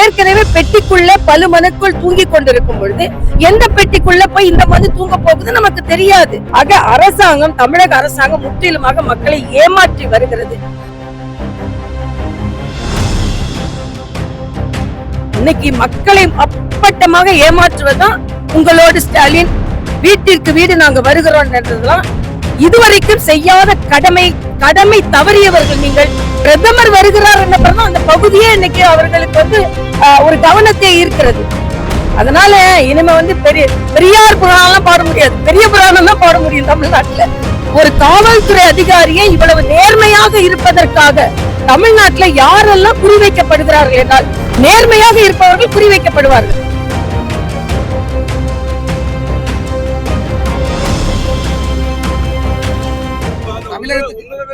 ஏற்கனவே பெட்டிக்குள்ள பல மனுக்குள் தூங்கி கொண்டிருக்கும் பொழுது எந்த பெட்டிக்குள்ள போய் இந்த மனு தூங்க போகுது நமக்கு தெரியாது. ஆக அரசாங்கம் தமிழக அரசாங்கம் முற்றிலுமாக மக்களை ஏமாற்றி வருகிறது. இன்னைக்கு மக்களை அப்பட்டமாக ஏமாற்றுவதுதான் உங்களோடு ஸ்டாலின். வீட்டிற்கு வீடு நாங்க வருகிறோம் என்றதெல்லாம் இதுவரைக்கும் செய்யாத கடமை கடமை தவறியவர்கள் நீங்கள். பிரதமர் வருகிறார் என்னப்பறம் அந்த பகுதியே இன்னைக்கு அவர்களுக்கு வந்து ஆஹ், ஒரு கவனத்தை ஈர்க்கிறது. அதனால இனிமே வந்து பெரிய பெரியார் புராணம் பாட முடியாது. பெரிய புராணம் தான் பாட முடியும் தமிழ்நாட்டுல. ஒரு காவல்துறை அதிகாரியே இவ்வளவு நேர்மையாக இருப்பதற்காக தமிழ்நாட்டுல யாரெல்லாம் குறிவைக்கப்படுகிறார்கள் என்றால் நேர்மையாக இருப்பவர்கள் குறிவைக்கப்படுவார்கள்.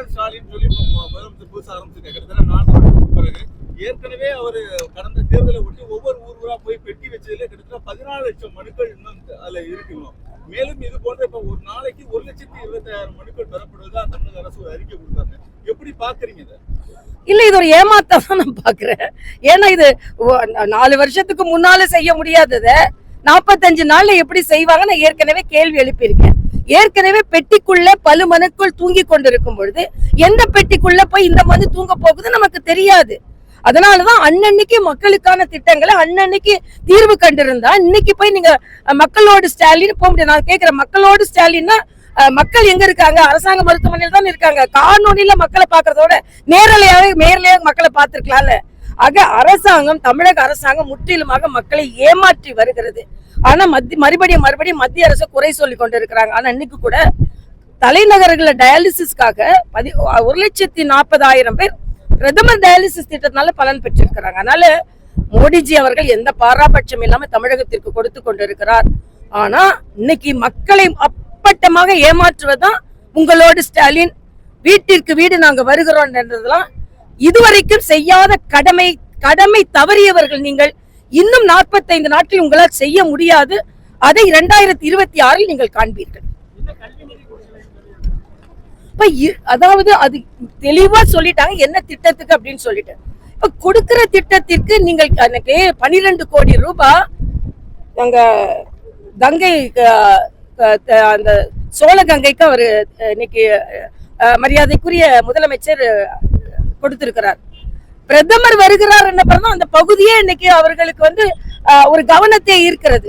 ஸ்டாலின் சொல்லி முதலமைச்சர் புதுசா கிட்டத்தட்ட நான்கு வருஷத்துக்கு பிறகு ஏற்கனவே அவர் கடந்த தேர்தலை ஒட்டி ஒவ்வொரு ஊர் ஊரா போய் பெட்டி வச்சதுல கிட்டத்தட்ட பதினாலு லட்சம் மனுக்கள் இன்னும் அதுல இருக்கணும் மேலும் இது போன்ற இப்ப ஒரு நாளைக்கு ஒரு லட்சத்தி இருபத்தாயிரம் மனுக்கள் பெறப்படுவதா தமிழக அரசு ஒரு அறிக்கை கொடுத்தாங்க. எப்படி பாக்குறீங்க இதை? இல்ல இது ஒரு ஏமாத்தம் நான் பாக்குறேன் ஏன்னா இது நாலு வருஷத்துக்கு முன்னால செய்ய முடியாததை நாற்பத்தஞ்சு நாள்ல எப்படி செய்வாங்க நான் ஏற்கனவே கேள்வி எழுப்பியிருக்கேன். ஏற்கனவே பெட்டிக்குள்ள பல மனுக்குள் தூங்கி கொண்டிருக்கும் பொழுது எந்த பெட்டிக்குள்ள போய் இந்த மனு தூங்க போகுது நமக்கு தெரியாது. அதனாலதான் அன்னன்னைக்கு மக்களுக்கான திட்டங்களை அன்னன்னைக்கு தீர்வு கண்டிருந்தா இன்னைக்கு போய் நீங்க மக்களோடு ஸ்டாலின் போக முடியாது. நான் கேட்கிறேன் மக்களோடு ஸ்டாலின்னா மக்கள் எங்க இருக்காங்க? அரசாங்க மருத்துவமனையில் தான் இருக்காங்க. காணொலியில மக்களை பாக்குறதோட நேரலையாக நேரலையாக மக்களை பார்த்திருக்கலாம்ல. ஆக அரசாங்கம் தமிழக அரசாங்கம் முற்றிலுமாக மக்களை ஏமாற்றி வருகிறது. ஆனா மத்திய மறுபடியும் மறுபடியும் மத்திய அரசு குறை சொல்லி கொண்டு இருக்கிறாங்க ஆனா இன்னைக்கு கூட தலைநகர்களில் டயாலிசிஸ்க்காக பதி ஒரு லட்சத்தி நாற்பதாயிரம் பேர் பிரதமர் டயாலிசிஸ் திட்டத்தினால பலன் பெற்றிருக்கிறாங்க. அதனால மோடிஜி அவர்கள் எந்த பாராபட்சம் இல்லாம தமிழகத்திற்கு கொடுத்து கொண்டிருக்கிறார். ஆனா இன்னைக்கு மக்களை அப்பட்டமாக ஏமாற்றுவதுதான் உங்களோடு ஸ்டாலின். வீட்டிற்கு வீடு நாங்க வருகிறோம் என்றதெல்லாம் இதுவரைக்கும் செய்யாத கடமை கடமை தவறியவர்கள் நீங்கள். இன்னும் நாற்பத்தைந்து நாட்கள் உங்களால் செய்ய முடியாது. அதை இரண்டாயிரத்தி இருபத்தி ஆறில் நீங்கள் காண்பீர்கள். இப்ப இ- அதாவது அது தெளிவா சொல்லிட்டாங்க என்ன திட்டத்துக்கு அப்படின்னு சொல்லிட்டு. இப்ப கொடுக்கிற திட்டத்திற்கு நீங்கள் எனக்கு பனிரெண்டு கோடி ரூபாய் நாங்க கங்கை அந்த சோழ கங்கைக்கு அவர் இன்னைக்கு மரியாதைக்குரிய முதலமைச்சர் கொடுத்திருக்கிறார். பிரதமர் வருகிறார் என்ன பண்ணா அந்த பகுதியே இன்னைக்கு அவர்களுக்கு வந்து ஒரு கவனத்தை ஈர்க்கிறது.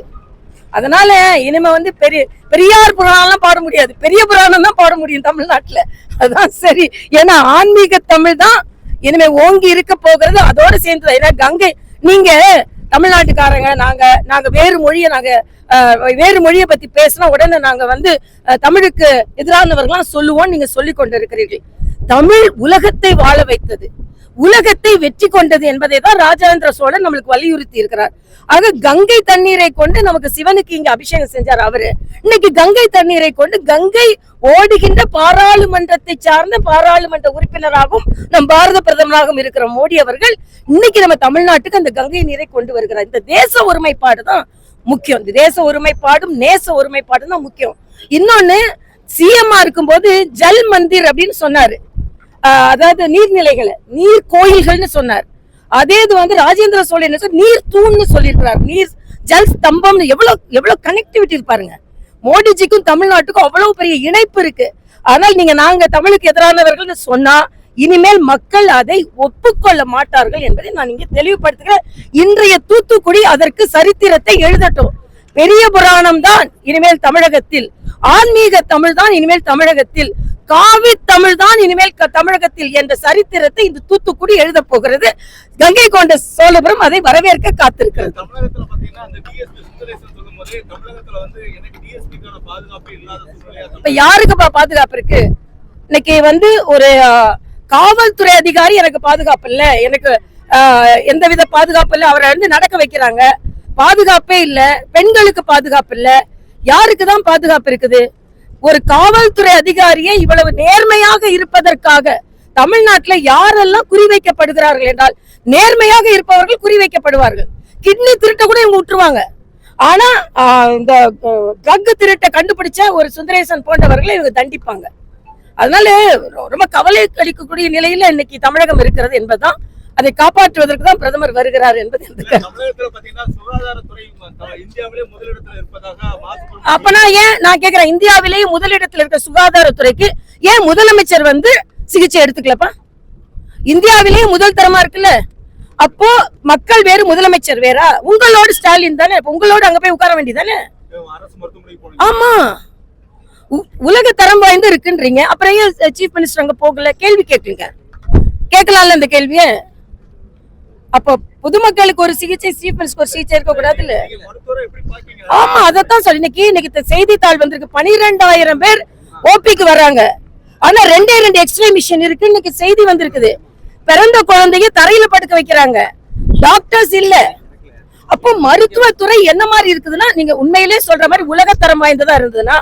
அதனால இனிமே வந்து பெரிய பெரியார் புராணம் பாட முடியாது. பெரிய புராணம் தான் பாட முடியும் தமிழ்நாட்டுல. அதான் சரி. ஏன்னா ஆன்மீக தமிழ் தான் இனிமே ஓங்கி இருக்க போகிறது. அதோட சேர்ந்து ஏன்னா கங்கை நீங்க தமிழ்நாட்டுக்காரங்க நாங்க நாங்க வேறு மொழியை நாங்க அஹ், வேறு மொழியை பத்தி பேசினா உடனே நாங்க வந்து அஹ், தமிழுக்கு எதிரானவர்களாம் சொல்லுவோம் நீங்க சொல்லி கொண்டிருக்கிறீர்கள். தமிழ் உலகத்தை வாழ வைத்தது. உலகத்தை வெற்றி கொண்டது என்பதை தான் ராஜேந்திர சோழன் நம்மளுக்கு வலியுறுத்தி இருக்கிறார். ஆக கங்கை தண்ணீரை கொண்டு நமக்கு சிவனுக்கு இங்க அபிஷேகம் செஞ்சார் அவரு. இன்னைக்கு கங்கை தண்ணீரை கொண்டு கங்கை ஓடுகின்ற பாராளுமன்றத்தை சார்ந்த பாராளுமன்ற உறுப்பினராகவும் நம் பாரத பிரதமராகவும் இருக்கிற மோடி அவர்கள் இன்னைக்கு நம்ம தமிழ்நாட்டுக்கு அந்த கங்கை நீரை கொண்டு வருகிறார். இந்த தேச ஒருமைப்பாடு தான் முக்கியம். இந்த தேச ஒருமைப்பாடும் நேச ஒருமைப்பாடும் தான் முக்கியம். இன்னொன்னு இருக்கும் இருக்கும்போது ஜல் மந்திர் அப்படின்னு சொன்னாரு. அதாவது நீர்நிலைகளை நீர் கோயில்கள்னு சொன்னார். அதே இது வந்து ராஜேந்திர சோழன் என்ன சொன்னார்? நீர் தூண்னு சொல்லியிருக்கிறார். நீர் ஜல் ஸ்தம்பம்னு எவ்வளோ எவ்வளோ கனெக்டிவிட்டி இருப்பாருங்க மோடிஜிக்கும் தமிழ்நாட்டுக்கும் அவ்வளவு பெரிய இணைப்பு இருக்கு. ஆனால் நீங்க நாங்க தமிழுக்கு எதிரானவர்கள்னு சொன்னா இனிமேல் மக்கள் அதை ஒப்புக்கொள்ள மாட்டார்கள் என்பதை நான் இங்கே தெளிவுபடுத்துகிறேன். இன்றைய தூத்துக்குடி அதற்கு சரித்திரத்தை எழுதட்டும். பெரிய புராணம் தான் இனிமேல் தமிழகத்தில். ஆன்மீக தமிழ் தான் இனிமேல் தமிழகத்தில். காவி தமிழ் தான் இனிமேல் தமிழகத்தில் என்ற சரித்திரத்தை இந்த தூத்துக்குடி எழுத போகிறது. கங்கை கொண்ட சோழபுரம் அதை வரவேற்க காத்திருக்கிறது. இப்ப யாருக்குப்பா பாதுகாப்பு இருக்கு? இன்னைக்கு வந்து ஒரு காவல்துறை அதிகாரி எனக்கு பாதுகாப்பு இல்ல. எனக்கு எந்தவித பாதுகாப்பு இல்ல. அவரை வந்து நடக்க வைக்கிறாங்க. பாதுகாப்பே இல்ல. பெண்களுக்கு பாதுகாப்பு இல்ல. யாருக்கு தான் பாதுகாப்பு இருக்குது? ஒரு காவல்துறை அதிகாரியே இவ்வளவு நேர்மையாக இருப்பதற்காக தமிழ்நாட்டுல யாரெல்லாம் குறிவைக்கப்படுகிறார்கள் என்றால் நேர்மையாக இருப்பவர்கள் குறிவைக்கப்படுவார்கள். கிட்னி திருட்ட கூட இவங்க விட்டுருவாங்க. ஆனா இந்த ட்ரக் திருட்ட கண்டுபிடிச்ச ஒரு சுந்தரேசன் போன்றவர்களை இவங்க தண்டிப்பாங்க. அதனால ரொம்ப கவலை அளிக்கக்கூடிய நிலையில இன்னைக்கு தமிழகம் இருக்கிறது என்பதுதான் அதை காப்பாற்றுவதற்கு தான் பிரதமர் வருகிறார் என்பது அப்பனா ஏன் நான் கேக்குறேன் இந்தியாவிலேயே முதலிடத்துல இருக்க சுகாதாரத்துறைக்கு ஏன் முதலமைச்சர் வந்து சிகிச்சை எடுத்துக்கலப்பா? இந்தியாவிலேயே முதல் தரமா இருக்குல்ல? அப்போ மக்கள் வேறு முதலமைச்சர் வேறா? உங்களோட ஸ்டாலின் தானே? உங்களோட அங்க போய் உட்கார வேண்டியதானே ஆமா. உலக தரம் வாய்ந்து இருக்குன்றீங்க. அப்புறம் ஏன் சீஃப் மினிஸ்டர் அங்க போகல? கேள்வி கேட்குங்க கேட்கலாம்ல இந்த கேள்விய? அப்போ பொதுமக்களுக்கு ஒரு சிகிச்சை ஸ்டீஃபன்ஸ்க்கு ஒரு சிகிச்சை இருக்க கூடாது இல்ல ஆமா அதத்தான் சொல்லி இன்னைக்கு இன்னைக்கு இந்த செய்தித்தாள் வந்திருக்கு. பனிரெண்டாயிரம் பேர் ஓபிக்கு வர்றாங்க. ஆனா ரெண்டே ரெண்டு எக்ஸ்ரே மிஷின் இருக்கு இன்னைக்கு செய்தி வந்திருக்குது. பிறந்த குழந்தைய தரையில படுக்க வைக்கிறாங்க. டாக்டர்ஸ் இல்ல. அப்போ மருத்துவத்துறை என்ன மாதிரி இருக்குதுன்னா நீங்க உண்மையிலே சொல்ற மாதிரி உலகத்தரம் வாய்ந்ததா இருந்ததுன்னா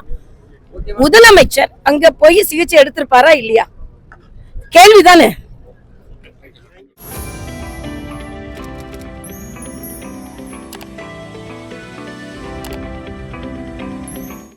முதலமைச்சர் அங்க போய் சிகிச்சை எடுத்திருப்பாரா இல்லையா? கேள்விதானே.